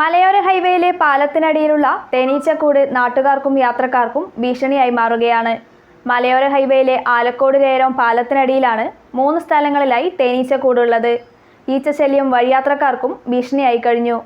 മലയോര ഹൈവേയിലെ പാലത്തിനടിയിലുള്ള തേനീച്ചക്കൂട് നാട്ടുകാർക്കും യാത്രക്കാർക്കും ഭീഷണിയായി മാറുകയാണ്. മലയോര ഹൈവേയിലെ ആലക്കോട് ലേരം പാലത്തിനടിയിലാണ് മൂന്ന് സ്ഥലങ്ങളിലായി തേനീച്ചക്കൂടുള്ളത്. ഈച്ചശല്യം വഴിയാത്രക്കാർക്കും ഭീഷണിയായി കഴിഞ്ഞു.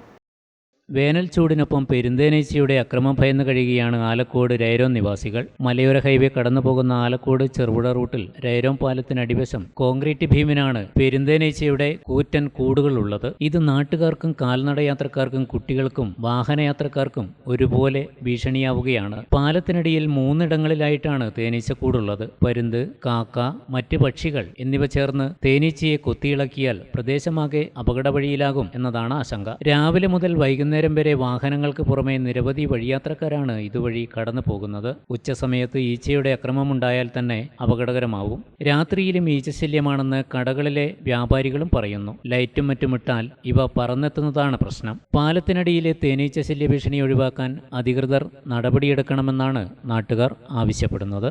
വേനൽ ചൂടിനൊപ്പം പെരുന്തേനീച്ചയുടെ അക്രമം ഭയന്ന് കഴിയുകയാണ് ആലക്കോട് രൈരോം നിവാസികൾ. മലയോര ഹൈവേ കടന്നുപോകുന്ന ആലക്കോട് ചെറുപുഴ റൂട്ടിൽ രൈരോം പാലത്തിനടിവശം കോൺക്രീറ്റ് ഭീമിനാണ് പെരുന്തേനീച്ചയുടെ കൂറ്റൻ കൂടുകൾ ഉള്ളത്. ഇത് നാട്ടുകാർക്കും കാൽനടയാത്രക്കാർക്കും കുട്ടികൾക്കും വാഹനയാത്രക്കാർക്കും ഒരുപോലെ ഭീഷണിയാവുകയാണ്. പാലത്തിനടിയിൽ മൂന്നിടങ്ങളിലായിട്ടാണ് തേനീച്ചക്കൂടുള്ളത് പരുന്ത് കാക്ക മറ്റ് പക്ഷികൾ എന്നിവ ചേർന്ന് തേനീച്ചയെ കൊത്തിയിളക്കിയാൽ പ്രദേശമാകെ അപകടവഴിയിലാകും എന്നതാണ് ആശങ്ക. രാവിലെ മുതൽ വൈകുന്നേരം വരെ വാഹനങ്ങൾക്ക് പുറമെ നിരവധി വഴിയാത്രക്കാരാണ് ഇതുവഴി കടന്നു പോകുന്നത് ഉച്ചസമയത്ത് ഈച്ചയുടെ അക്രമമുണ്ടായാൽ തന്നെ അപകടകരമാവും. രാത്രിയിലും ഈച്ചശല്യമാണെന്ന് കടകളിലെ വ്യാപാരികളും പറയുന്നു. ലൈറ്റും മറ്റും ഇട്ടാൽ ഇവ പറന്നെത്തുന്നതാണ് പ്രശ്നം. പാലത്തിനടിയിലെ തേനീച്ച ശല്യ ഭീഷണി ഒഴിവാക്കാൻ അധികൃതർ നടപടിയെടുക്കണമെന്നാണ് നാട്ടുകാർ ആവശ്യപ്പെടുന്നത്.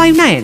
nine